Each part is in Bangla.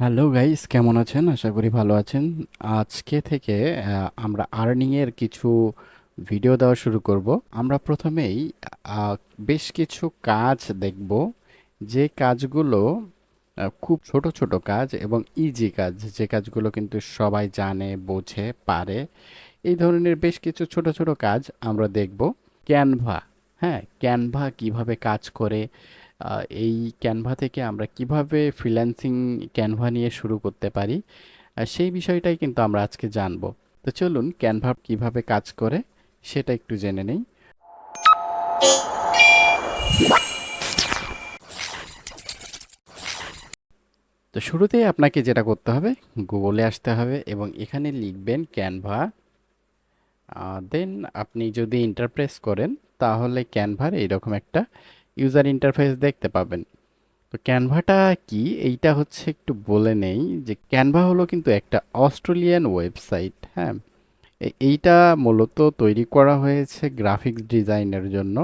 হ্যালো গাইস কেমন আছেন? আশা করি ভালো আছেন। আজকে থেকে আমরা আর্নিংয়ের কিছু ভিডিও দেওয়া শুরু করব। আমরা প্রথমেই বেশ কিছু কাজ দেখব। যে কাজগুলো খুব ছোট ছোট কাজ এবং ইজি কাজ, যে কাজগুলো কিন্তু সবাই জানে, বোঝে, পারে। এই ধরনের বেশ কিছু ছোট ছোট কাজ আমরা দেখব। ক্যানভা হ্যাঁ? ক্যানভা কীভাবে কাজ করে এই ক্যানভা থেকে আমরা কীভাবে ফ্রিল্যান্সিং ক্যানভা নিয়ে শুরু করতে পারি? সেই বিষয়টাই কিন্তু আমরা আজকে জানব। তো চলুন ক্যানভা কীভাবে কাজ করে সেটা একটু জেনে নেই। তো শুরুতেই আপনাকে যেটা করতে হবে গুগলে আসতে হবে এবং এখানে লিখবেন ক্যানভা দেন আপনি যদি ইন্টারপ্রেস করেন, তাহলে ক্যানভার এইরকম একটা ইউজার ইন্টারফেস দেখতে পাবেন। তো ক্যানভাটা কি? এইটা হচ্ছে একটু বলে নেই যে ক্যানভা হলো কিন্তু একটা অস্ট্রেলিয়ান ওয়েবসাইট হ্যাঁ? এইটা মূলত তৈরি করা হয়েছে গ্রাফিক্স ডিজাইনের জন্য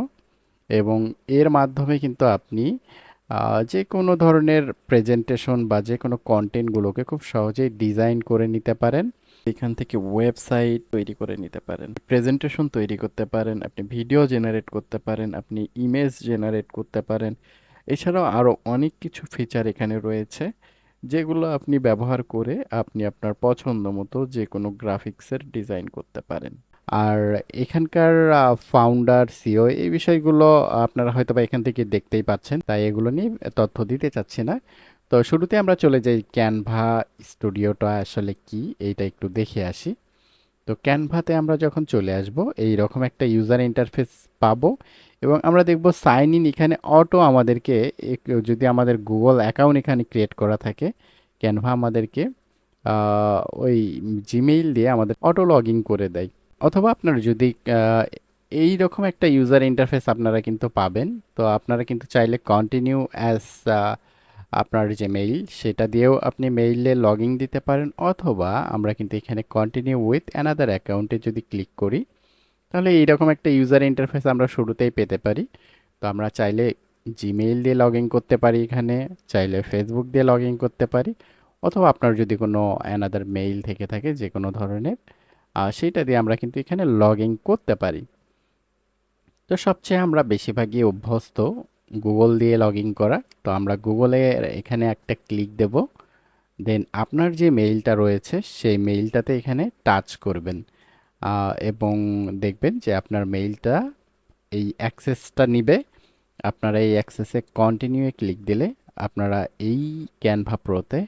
এবং এর মাধ্যমে কিন্তু আপনি যে কোনো ধরনের প্রেজেন্টেশন বা যে কোনো কন্টেন্টগুলোকে খুব সহজেই ডিজাইন করে নিতে পারেন। এখান থেকে ওয়েবসাইট তৈরি করে নিতে পারেন প্রেজেন্টেশন তৈরি করতে পারেন, আপনি ভিডিও জেনারেট করতে পারেন, আপনি ইমেজ জেনারেট করতে পারেন। এছাড়াও আরও অনেক কিছু ফিচার এখানে রয়েছে, যেগুলো আপনি ব্যবহার করে আপনি আপনার পছন্দ মতো যে কোনো গ্রাফিক্সের ডিজাইন করতে পারেন। আর এখানকার ফাউন্ডার সিও এই বিষয়গুলো আপনারা হয়তো বা এখান থেকে দেখতেই পাচ্ছেন, তাই এগুলো নিয়ে তথ্য দিতে চাচ্ছি না। তো শুরুতে আমরা চলে যাই ক্যানভা স্টুডিওটা আসলে কি? এইটা একটু দেখে আসি। তো ক্যানভাতে আমরা যখন চলে আসব এই রকম একটা ইউজার ইন্টারফেস পাবো এবং আমরা দেখব সাইন ইন এখানে অটো আমাদেরকে যদি আমাদের গুগল অ্যাকাউন্ট এখানে ক্রিয়েট করা থাকে ক্যানভা আমাদেরকে ওই জিমেইল দিয়ে আমাদের অটো লগ ইন করে দেয়। অথবা আপনার যদি এই রকম একটা ইউজার ইন্টারফেস আপনারা কিন্তু পাবেন। তো আপনারা কিন্তু চাইলে কন্টিনিউ অ্যাজ আপনার যে মেইল সেটা দিয়েও আপনি মেইলে লগ ইন দিতে পারেন অথবা আমরা কিন্তু এখানে কন্টিনিউ উইথ অ্যানাদার অ্যাকাউন্টে যদি ক্লিক করি, তাহলে এইরকম একটা ইউজার ইন্টারফেস আমরা শুরুতেই পেতে পারি। তো আমরা চাইলে জিমেইল দিয়ে লগ ইন করতে পারি এখানে, চাইলে ফেসবুক দিয়ে লগ ইন করতে পারি, অথবা আপনার যদি কোনো অ্যানাদার মেইল থেকে থাকে যে কোনো ধরনের সেইটা দিয়ে আমরা কিন্তু এখানে লগ ইন করতে পারি। তো সবচেয়ে আমরা বেশিরভাগই অভ্যস্ত গুগল দিয়ে লগ করা। তো আমরা গুগলে এখানে একটা ক্লিক দেব। দেন আপনার যে মেইলটা রয়েছে, সেই মেইলটাতে এখানে টাচ করবেন। এবং দেখবেন যে আপনার মেইলটা এই অ্যাক্সেসটা নিবে। আপনারা এই অ্যাক্সেসে কন্টিনিউ ক্লিক দিলে আপনারা এই ক্যানভা প্রোতে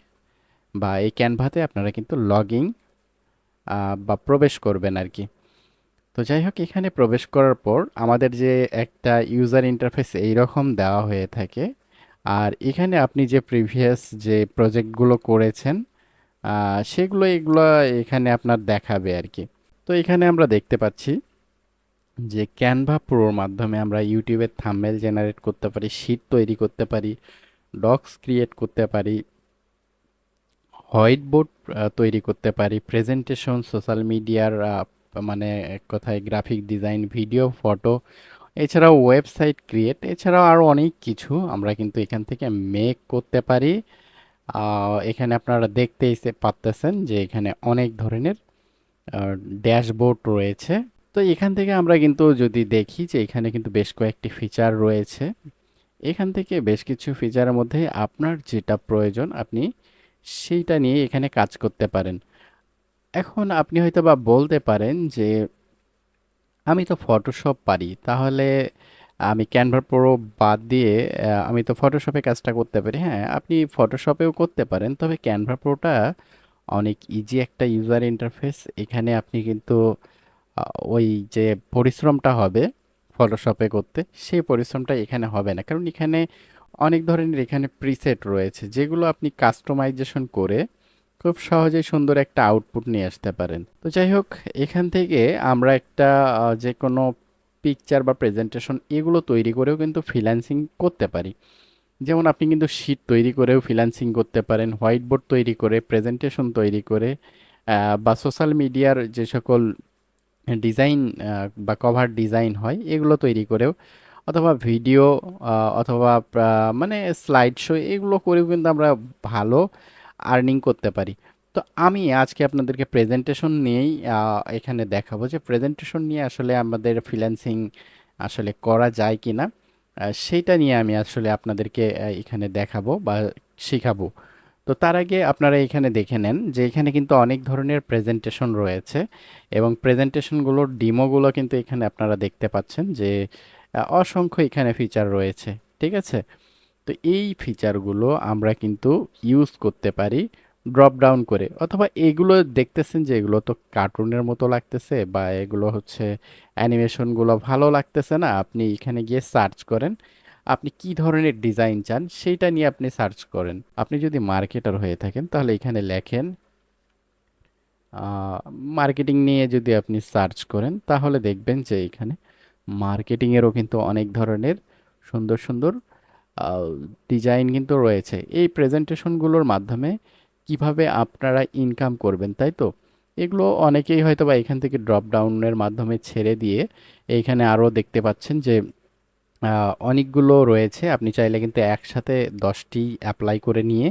বা এই ক্যানভাতে আপনারা কিন্তু লগ বা প্রবেশ করবেন আর কি। তো যাই হোক এখানে প্রবেশ করার পর আমাদের যে একটা ইউজার ইন্টারফেস এইরকম দেওয়া হয়ে থাকে। আর এখানে আপনি যে প্রিভিয়াস যে প্রজেক্টগুলো করেছেন সেগুলো এগুলো এখানে আপনার দেখাবে আর কি তো এখানে আমরা দেখতে পাচ্ছি যে ক্যানভা প্রোর মাধ্যমে আমরা ইউটিউবের থাম্বনেল জেনারেট করতে পারি শিট তৈরি করতে পারি ডক্স ক্রিয়েট করতে পারি হোয়াইট বোর্ড তৈরি করতে পারি প্রেজেন্টেশন সোশ্যাল মিডিয়ার মানে এক কথায় গ্রাফিক ডিজাইন ভিডিও ফটো এছাড়াও ওয়েবসাইট ক্রিয়েট এছাড়াও আরও অনেক কিছু আমরা কিন্তু এখান থেকে মেক করতে পারি। এখানে আপনারা দেখতেই সে- পারতেছেন যে এখানে অনেক ধরনের ড্যাশবোর্ড রয়েছে। তো এখান থেকে আমরা কিন্তু যদি দেখি যে এখানে কিন্তু বেশ কয়েকটি ফিচার রয়েছে। এখান থেকে বেশ কিছু ফিচারের মধ্যে আপনার যেটা প্রয়োজন আপনি সেইটা নিয়ে এখানে কাজ করতে পারেন। এখন আপনি হয়তো বা বলতে পারেন যে, আমি তো ফটোশপ পারি, তাহলে আমি ক্যানভা প্রো বাদ দিয়ে আমি তো ফটোশপে কাজটা করতে পারি। হ্যাঁ আপনি ফটোশপেও করতে পারেন, তবে ক্যানভা প্রোটা অনেক ইজি একটা ইউজার ইন্টারফেস এখানে আপনি কিন্তু ওই যে পরিশ্রমটা হবে ফটোশপে করতে, সেই পরিশ্রমটা এখানে হবে না। কারণ এখানে অনেক ধরনের এখানে প্রিসেট রয়েছে, যেগুলো আপনি কাস্টমাইজেশন করে খুব সহজেই সুন্দর একটা আউটপুট নিয়ে আসতে পারেন। তো যাই হোক, এখান থেকে আমরা একটা যে কোনো পিকচার বা প্রেজেন্টেশন এগুলো তৈরি করেও কিন্তু ফ্রিল্যান্সিং করতে পারি। যেমন আপনি কিন্তু শিট তৈরি করেও ফ্রিল্যান্সিং করতে পারেন হোয়াইট বোর্ড তৈরি করে প্রেজেন্টেশন তৈরি করে বা সোশ্যাল মিডিয়ার যে সকল ডিজাইন বা কভার ডিজাইন হয়, এগুলো তৈরি করেও, অথবা ভিডিও অথবা মানে স্লাইড শো এগুলো করেও কিন্তু আমরা ভালো আর্নিং করতে পারি। তো আমি আজকে আপনাদেরকে প্রেজেন্টেশন নিয়েই এখানে দেখাবো যে প্রেজেন্টেশন নিয়ে আসলে আমাদের ফ্রিল্যান্সিং আসলে করা যায় কি না সেইটা নিয়ে আমি আসলে আপনাদেরকে এখানে দেখাবো বা শেখাবো। তো তার আগে আপনারা এখানে দেখে নেন যে এখানে কিন্তু অনেক ধরনের প্রেজেন্টেশন রয়েছে এবং প্রেজেন্টেশনগুলোর ডিমোগুলো কিন্তু এখানে আপনারা দেখতে পাচ্ছেন যে অসংখ্য এখানে ফিচার রয়েছে, ঠিক আছে? তো এই ফিচারগুলো আমরা কিন্তু ইউজ করতে পারি ড্রপ ডাউন করে। অথবা এগুলো দেখতেছেন যে এগুলো তো কার্টুনের মতো লাগতেছে বা এগুলো হচ্ছে অ্যানিমেশনগুলো ভালো লাগতেছে না, আপনি এখানে গিয়ে সার্চ করেন, আপনি কি ধরনের ডিজাইন চান সেইটা নিয়ে আপনি সার্চ করেন। আপনি যদি মার্কেটার হয়ে থাকেন তাহলে এখানে লেখেন মার্কেটিং নিয়ে যদি আপনি সার্চ করেন তাহলে দেখবেন যে এখানে মার্কেটিংয়েরও কিন্তু অনেক ধরনের সুন্দর সুন্দর ডিজাইন কিন্তু রয়েছে। এই প্রেজেন্টেশনগুলোর মাধ্যমে কীভাবে আপনারা ইনকাম করবেন, তাই তো? এগুলো অনেকেই হয়তো বা এখান থেকে ড্রপ ডাউনের মাধ্যমে ছেড়ে দিয়ে এইখানে আরও দেখতে পাচ্ছেন যে অনেকগুলো রয়েছে। আপনি চাইলে কিন্তু একসাথে দশটি অ্যাপ্লাই করে নিয়ে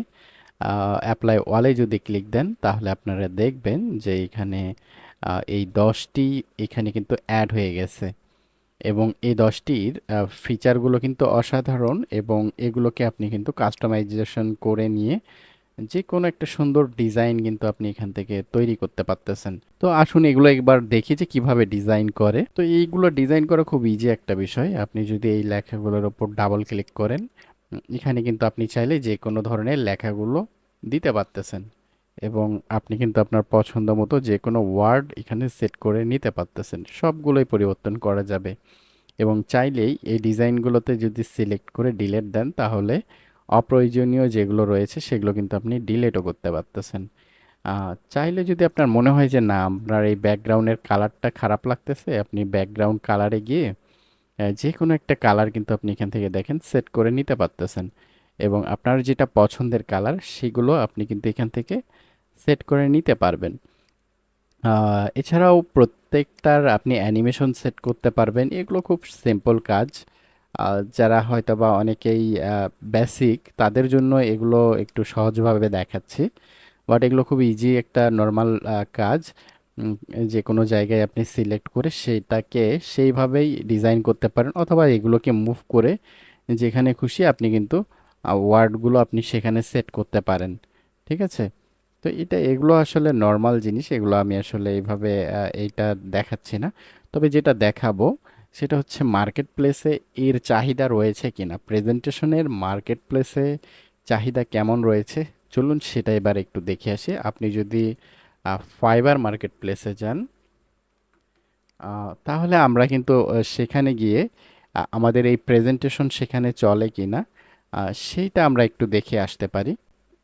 অ্যাপ্লাই ওয়ালে যদি ক্লিক দেন, তাহলে আপনারা দেখবেন যে এখানে এই দশটি এখানে কিন্তু অ্যাড হয়ে গেছে। এবং এই দশটির ফিচারগুলো কিন্তু অসাধারণ এবং এগুলোকে আপনি কিন্তু কাস্টমাইজেশন করে নিয়ে যে কোনো একটা সুন্দর ডিজাইন কিন্তু আপনি এখান থেকে তৈরি করতে পারতেছেন। তো আসুন এগুলো একবার দেখি যে কীভাবে ডিজাইন করে। তো এইগুলো ডিজাইন করা খুব ইজি একটা বিষয়। আপনি যদি এই লেখাগুলোর ওপর ডাবল ক্লিক করেন এখানে কিন্তু আপনি চাইলে যে কোনো ধরনের লেখাগুলো দিতে পারতেছেন। এবং আপনি কিন্তু আপনার পছন্দ মতো যে কোনো ওয়ার্ড এখানে সেট করে নিতে পারতেছেন। সবগুলোই পরিবর্তন করা যাবে। এবং চাইলেই এই ডিজাইনগুলোতে যদি সিলেক্ট করে ডিলেট দেন, তাহলে অপ্রয়োজনীয় যেগুলো রয়েছে, সেগুলো কিন্তু আপনি ডিলেটও করতে পারতেছেন। চাইলে যদি আপনার মনে হয় যে, না, আপনার এই ব্যাকগ্রাউন্ডের কালারটা খারাপ লাগতেছে, আপনি ব্যাকগ্রাউন্ড কালারে গিয়ে যে কোনো একটা কালার কিন্তু আপনি এখান থেকে দেখেন, সেট করে নিতে পারতেছেন। এবং আপনার যেটা পছন্দের কালার, সেগুলো আপনি কিন্তু এখান থেকে সেট করে নিতে পারবেন। এছাড়াও প্রত্যেকটার আপনি অ্যানিমেশন সেট করতে পারবেন। এগুলো খুব সিম্পল কাজ। যারা হয়তোবা অনেকেই বেসিক তাদের জন্য এগুলো একটু সহজভাবে দেখাচ্ছি। বাট এগুলো খুব ইজি একটা নর্মাল কাজ। যে কোনো জায়গায় আপনি সিলেক্ট করে সেটাকে সেইভাবেই ডিজাইন করতে পারেন অথবা এগুলোকে মুভ করে যেখানে খুশি আপনি কিন্তু ওয়ার্ডগুলো আপনি সেখানে সেট করতে পারেন। ঠিক আছে? তো এটা, এগুলো আসলে নর্মাল জিনিস, এগুলো আমি আসলে এইভাবে এইটা দেখাচ্ছি না। তবে যেটা দেখাবো, সেটা হচ্ছে মার্কেট প্লেসে এর চাহিদা রয়েছে কিনা। প্রেজেন্টেশনের মার্কেট প্লেসে চাহিদা কেমন রয়েছে? চলুন সেটা এবার একটু দেখে আসি। আপনি যদি ফাইবার মার্কেট প্লেসে যান তাহলে আমরা কিন্তু সেখানে গিয়ে আমাদের এই প্রেজেন্টেশন সেখানে চলে কি না সেইটা আমরা একটু দেখে আসতে পারি।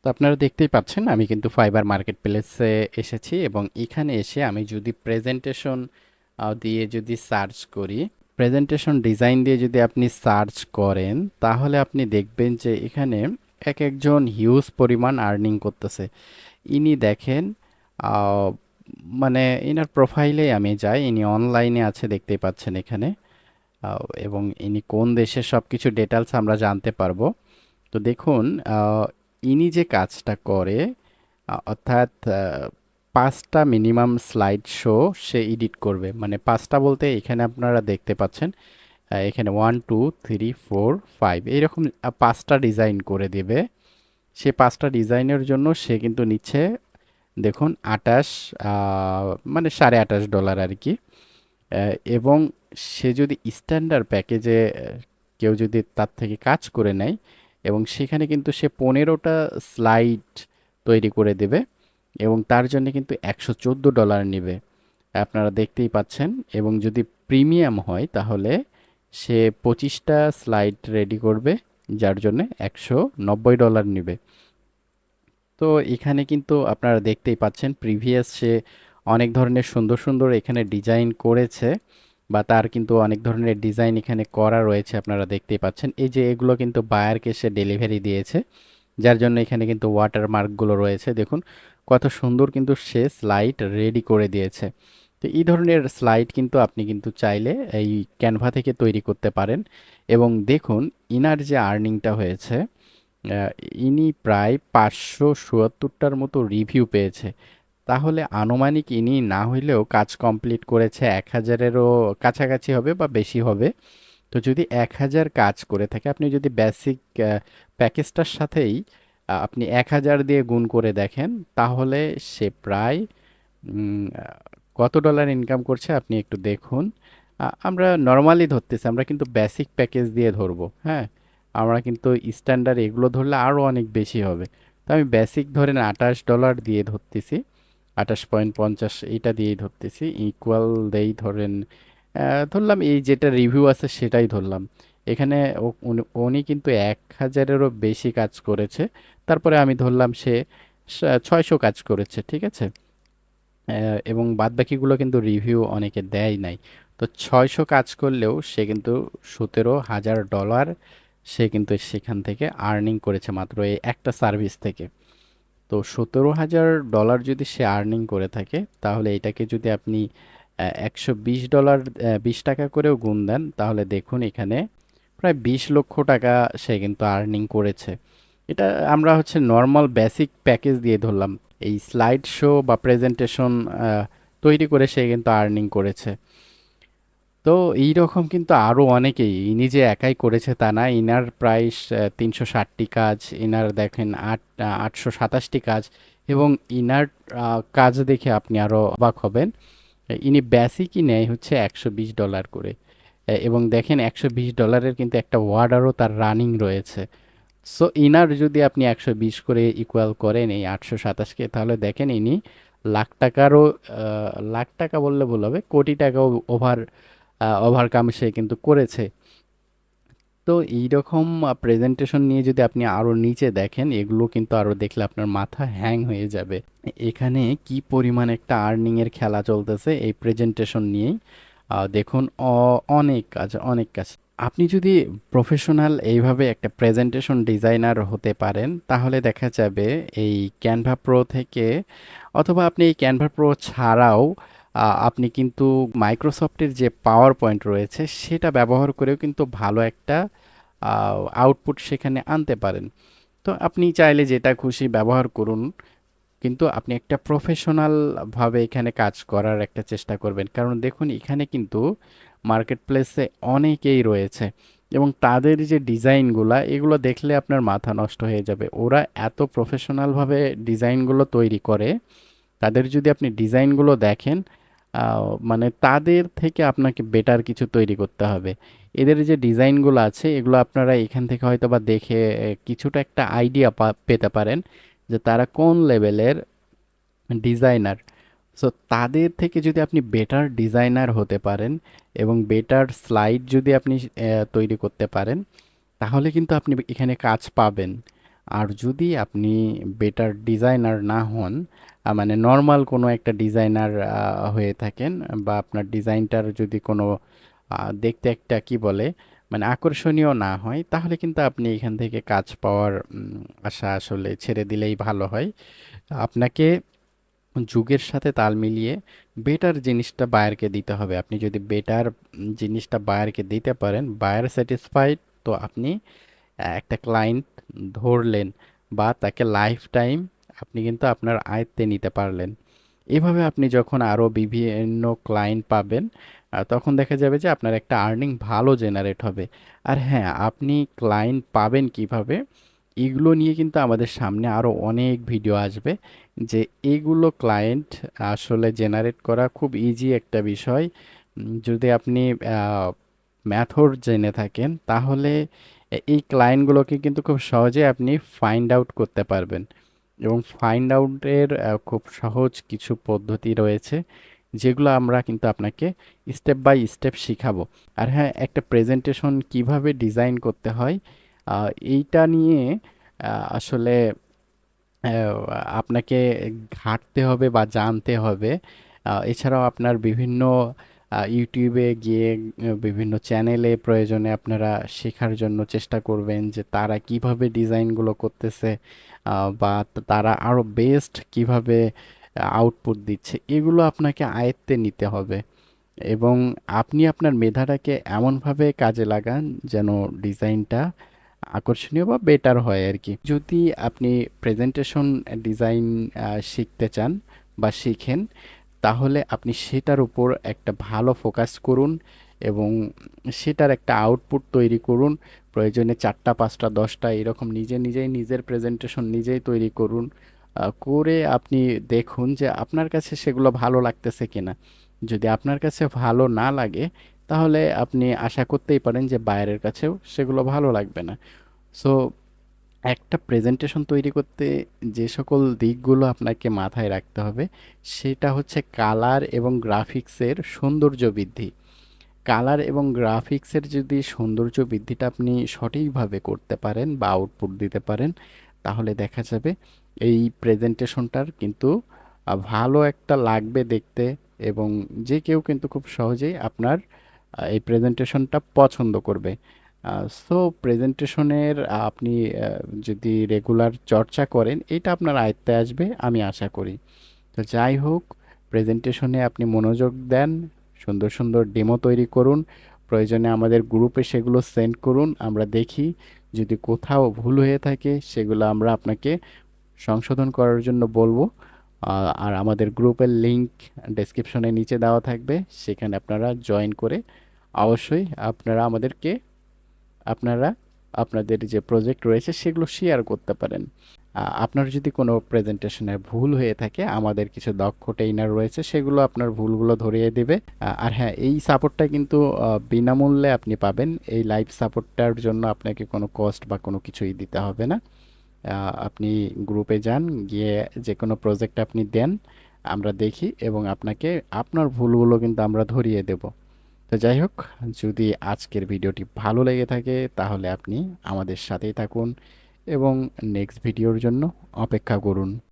তো আপনারা দেখতেই পাচ্ছেন, আমি কিন্তু ফাইবার মার্কেট প্লেসে এসেছি এবং এখানে এসে আমি যদি প্রেজেন্টেশন দিয়ে যদি সার্চ করি প্রেজেন্টেশন ডিজাইন দিয়ে যদি আপনি সার্চ করেন, তাহলে আপনি দেখবেন যে এখানে এক একজন হিউজ পরিমাণ আর্নিং করতেছে। ইনি দেখেন মানে ইনার প্রোফাইলে আমি যাই, ইনি অনলাইনে আছে দেখতেই পাচ্ছেন এখানে এবং ইনি কোন দেশের সব কিছু ডিটেলস আমরা জানতে পারব। তো দেখুন ইনি যে কাজটা করে অর্থাৎ পাঁচটা মিনিমাম স্লাইড শো সে এডিট করবে। মানে পাঁচটা বলতে এখানে আপনারা দেখতে পাচ্ছেন এখানে one, two, three, four, five এইরকম পাঁচটা ডিজাইন করে দেবে। সে পাঁচটা ডিজাইনের জন্য সে কিন্তু নিচ্ছে, দেখুন আটাশ মানে সাড়ে আটাশ ডলার আর কি। এবং সে যদি স্ট্যান্ডার্ড প্যাকেজে কেউ যদি তার থেকে কাজ করে নেয় এবং সেখানে কিন্তু সে পনেরোটা স্লাইড তৈরি করে দেবে এবং তার জন্য কিন্তু একশো চোদ্দ ডলার নেবে। আপনারা দেখতেই পাচ্ছেন এবং যদি প্রিমিয়াম হয় তাহলে সে পঁচিশটা স্লাইড রেডি করবে, যার জন্য একশো নব্বই ডলার নেবে। তো এখানে কিন্তু আপনারা দেখতেই পাচ্ছেন প্রিভিয়াস সে অনেক ধরনের সুন্দর সুন্দর এখানে ডিজাইন করেছে। বা তার কিন্তু অনেক ধরনের ডিজাইন এখানে করা রয়েছে আপনারা দেখতেই পাচ্ছেন। এই যে এগুলো কিন্তু বায়ারকে সে ডেলিভারি দিয়েছে, যার জন্য এখানে কিন্তু ওয়াটারমার্কগুলো রয়েছে। দেখুন, কত সুন্দর কিন্তু সে স্লাইড রেডি করে দিয়েছে। তো এই ধরনের স্লাইড কিন্তু আপনি কিন্তু চাইলে এই ক্যানভা থেকে তৈরি করতে পারেন। এবং দেখুন, ইনার যে আর্নিংটা হয়েছে ইনি প্রায় পাঁচশো চুয়াত্তরটার মতো রিভিউ পেয়েছে। তাহলে আনুমানিক ইনি না হইলেও কাজ কমপ্লিট করেছে এক হাজারেরও কাছাকাছি হবে বা বেশি হবে। তো যদি এক হাজার কাজ করে থাকে, আপনি যদি বেসিক প্যাকেজটার সাথেই আপনি এক হাজার দিয়ে গুণ করে দেখেন, তাহলে সে প্রায় কত ডলার ইনকাম করছে আপনি একটু দেখুন। আমরা নর্মালি ধরতেছি, আমরা কিন্তু বেসিক প্যাকেজ দিয়ে ধরবো হ্যাঁ? আমরা কিন্তু স্ট্যান্ডার্ড এগুলো ধরলে আরও অনেক বেশি হবে। তো আমি বেসিক ধরেন আঠাশ ডলার দিয়ে ধরতেছি। আঠাশ পয়েন্ট পঞ্চাশ, এইটা দিয়েই ধরতেছি ইকুয়াল দেই ধরেন ধরলাম এই যেটা রিভিউ আছে সেটাই ধরলাম। এখানে উনি কিন্তু এক হাজারেরও বেশি কাজ করেছে, তারপরে আমি ধরলাম সে ছয়শো কাজ করেছে, ঠিক আছে? এবং বাদবাকিগুলো কিন্তু রিভিউ অনেকে দেয় নাই। তো ছয়শো কাজ করলেও সে কিন্তু সতেরো হাজার ডলার সে কিন্তু সেখান থেকে আর্নিং করেছে মাত্র এই একটা সার্ভিস থেকে। তো সতেরো হাজার ডলার যদি সে আর্নিং করে থাকে, তাহলে এটাকে যদি আপনি একশো বিশ ডলার বিশ টাকা করেও গুণ দেন, তাহলে দেখুন এখানে প্রায় বিশ লক্ষ টাকা সে কিন্তু আর্নিং করেছে। এটা আমরা হচ্ছে নর্মাল বেসিক প্যাকেজ দিয়ে ধরলাম। এই স্লাইড শো বা প্রেজেন্টেশন তৈরি করে সে কিন্তু আর্নিং করেছে। তো এই রকম কিন্তু আরও অনেকেই, ইনি যে একাই করেছে তা না, ইনার প্রায় তিনশো ষাটটি কাজ, ইনার দেখেন আট আটশো সাতাশটি কাজ এবং ইনার কাজ দেখে আপনি আরও অবাক হবেন। ইনি বেসিকই নেয় হচ্ছে একশো বিশ ডলার করে। এবং দেখেন একশো বিশ ডলারের কিন্তু একটা ওয়ার্ডারও তার রানিং রয়েছে। সো ইনার যদি আপনি একশো বিশ করে ইকুয়াল করেন এই আটশো সাতাশকে, তাহলে দেখেন ইনি লাখ টাকারও লাখ টাকা বললে ভুল হবে, কোটি টাকাও ওভার ওভারকাম সে কিন্তু করেছে। তো এইরকম প্রেজেন্টেশন নিয়ে যদি আপনি আরও নিচে দেখেন, এগুলো কিন্তু আরও দেখলে আপনার মাথা হ্যাং হয়ে যাবে। এখানে কি পরিমাণ একটা আর্নিং এর খেলা চলতেছে এই প্রেজেন্টেশন নিয়েই? দেখুন অনেক কাজ অনেক কাজ। আপনি যদি প্রফেশনাল এইভাবে একটা প্রেজেন্টেশন ডিজাইনার হতে পারেন, তাহলে দেখা যাবে এই ক্যানভা প্রো থেকে, অথবা আপনি এই ক্যানভা প্রো ছাড়াও আপনি কিন্তু মাইক্রোসফটের যে পাওয়ার পয়েন্ট রয়েছে, সেটা ব্যবহার করেও কিন্তু ভালো একটা আউটপুট সেখানে আনতে পারেন। তো আপনি চাইলে যেটা খুশি ব্যবহার করুন, কিন্তু আপনি একটা প্রফেশনাল ভাবে এখানে কাজ করার একটা চেষ্টা করবেন। কারণ দেখুন, এখানে কিন্তু মার্কেট প্লেসে অনেকেই রয়েছে এবং তাদের যে ডিজাইনগুলো, এগুলো দেখলে আপনার মাথা নষ্ট হয়ে যাবে। ওরা এত প্রফেশনালভাবে ডিজাইনগুলো তৈরি করে, তাদের যদি আপনি ডিজাইনগুলো দেখেন মানে তাদের থেকে আপনাকে বেটার কিছু তৈরি করতে হবে। এদের যে ডিজাইনগুলো আছে, এগুলো আপনারা এখান থেকে হয়তো বা দেখে কিছুটা একটা আইডিয়া পেতে পারেন যে তারা কোন লেভেলের ডিজাইনার সো তাদের থেকে যদি আপনি বেটার ডিজাইনার হতে পারেন এবং বেটার স্লাইড যদি আপনি তৈরি করতে পারেন, তাহলে কিন্তু আপনি এখানে কাজ পাবেন। আর যদি আপনি বেটার ডিজাইনার না হন মানে নর্মাল কোনো একটা ডিজাইনার হয়ে থাকেন বা আপনার ডিজাইনটার যদি কোনো দেখতে একটা কি বলে মানে আকর্ষণীয় না হয়, তাহলে কিন্তু আপনি এখান থেকে কাজ পাওয়ার আশা আসলে ছেড়ে দিলেই ভালো হয়। আপনাকে যুগের সাথে তাল মিলিয়ে বেটার জিনিসটা বায়ারকে দিতে হবে। আপনি যদি বেটার জিনিসটা বায়ারকে দিতে পারেন বায়ার স্যাটিসফাইড তো আপনি একটা ক্লায়েন্ট ধরলেন বা তাকে লাইফ টাইম আপনি কিন্তু আপনার আয়ত্তে নিতে পারলেন। এভাবে আপনি যখন আরও বিভিন্ন ক্লায়েন্ট পাবেন তখন দেখা যাবে যে আপনার একটা আর্নিং ভালো জেনারেট হবে। আর হ্যাঁ আপনি ক্লায়েন্ট পাবেন কীভাবে, এগুলো নিয়ে কিন্তু আমাদের সামনে আরও অনেক ভিডিও আসবে যে এগুলো ক্লায়েন্ট আসলে জেনারেট করা খুব ইজি একটা বিষয়। যদি আপনি ম্যাথড জেনে থাকেন, তাহলে এই ক্লায়েন্টগুলোকে কিন্তু খুব সহজে আপনি ফাইন্ড আউট করতে পারবেন। এবং ফাইন্ড আউটের খুব সহজ কিছু পদ্ধতি রয়েছে, যেগুলো আমরা কিন্তু আপনাকে স্টেপ বাই স্টেপ শিখাবো। আর হ্যাঁ একটা প্রেজেন্টেশন কীভাবে ডিজাইন করতে হয় এইটা নিয়ে আসলে আপনাকে ঘাঁটতে হবে বা জানতে হবে। এছাড়াও আপনার বিভিন্ন ইউটিউবে গিয়ে বিভিন্ন চ্যানেলে প্রয়োজনে আপনারা শেখার জন্য চেষ্টা করবেন যে তারা কীভাবে ডিজাইনগুলো করতেছে বা তারা আরও বেস্ট কীভাবে আউটপুট দিচ্ছে, এগুলো আপনাকে আয়ত্তে নিতে হবে। এবং আপনি আপনার মেধাটাকে এমনভাবে কাজে লাগান যেন ডিজাইনটা আকর্ষণীয় বা বেটার হয় আর কি। যদি আপনি প্রেজেন্টেশন ডিজাইন শিখতে চান বা শিখেন তাহলে আপনি সেটার উপর একটা ভালো ফোকাস করুন এবং সেটার একটা আউটপুট তৈরি করুন। প্রয়োজনে চারটা, পাঁচটা, দশটা এরকম নিজে নিজেই নিজের প্রেজেন্টেশন নিজেই তৈরি করুন। করে আপনি দেখুন যে আপনার কাছে সেগুলো ভালো লাগতেছে কিনা। যদি আপনার কাছে ভালো না লাগে, তাহলে আপনি আশা করতেই পারেন যে বাইরের কাছেও সেগুলো ভালো লাগবে না। সো একটা প্রেজেন্টেশন তৈরি করতে যে সকল দিকগুলো আপনাকে মাথায় রাখতে হবে, সেটা হচ্ছে কালার এবং গ্রাফিক্সের সৌন্দর্য বৃদ্ধি। কালার এবং গ্রাফিক্সের যদি সৌন্দর্য বৃদ্ধিটা আপনি সঠিকভাবে করতে পারেন বা আউটপুট দিতে পারেন, তাহলে দেখা যাবে এই প্রেজেন্টেশনটার কিন্তু ভালো একটা লাগবে দেখতে এবং যে কেউ কিন্তু খুব সহজেই আপনার এই প্রেজেন্টেশনটা পছন্দ করবে। সো প্রেজেন্টেশনের আপনি যদি রেগুলার চর্চা করেন, এটা আপনার আয়ত্তে আসবে, আমি আশা করি। তো যাই হোক প্রেজেন্টেশনে আপনি মনোযোগ দেন, সুন্দর সুন্দর ডেমো তৈরি করুন, প্রয়োজনে আমাদের গ্রুপে সেগুলো সেন্ড করুন, আমরা দেখি, যদি কোথাও ভুল হয়ে থাকে, সেগুলো আমরা আপনাকে সংশোধন করার জন্য বলব। আর আমাদের গ্রুপের লিংক ডেসক্রিপশনে নিচে দেওয়া থাকবে, সেখানে আপনারা জয়েন করে অবশ্যই আপনারা আমাদেরকে আপনারা আপনাদের যে প্রজেক্ট রয়েছে সেগুলো শেয়ার করতে পারেন। আপনার যদি কোনো প্রেজেন্টেশনে ভুল হয়ে থাকে, আমাদের কিছু দক্ষ ট্রেইনার রয়েছে, সেগুলো আপনার ভুলগুলো ধরিয়ে দেবে। আর হ্যাঁ এই সাপোর্টটা কিন্তু বিনামূল্যে আপনি পাবেন। এই লাইভ সাপোর্টটার জন্য আপনাকে কোনো কস্ট বা কোনো কিছুই দিতে হবে না। আপনি গ্রুপে যান, গিয়ে যে কোনো প্রজেক্ট আপনি দেন, আমরা দেখি এবং আপনাকে, আপনার ভুলগুলো কিন্তু আমরা ধরিয়ে দেব। তো যাই হোক, যদি আজকের ভিডিওটি ভালো লেগে থাকে, তাহলে আপনি আমাদের সাথেই থাকুন এবং নেক্সট ভিডিওর জন্য অপেক্ষা করুন।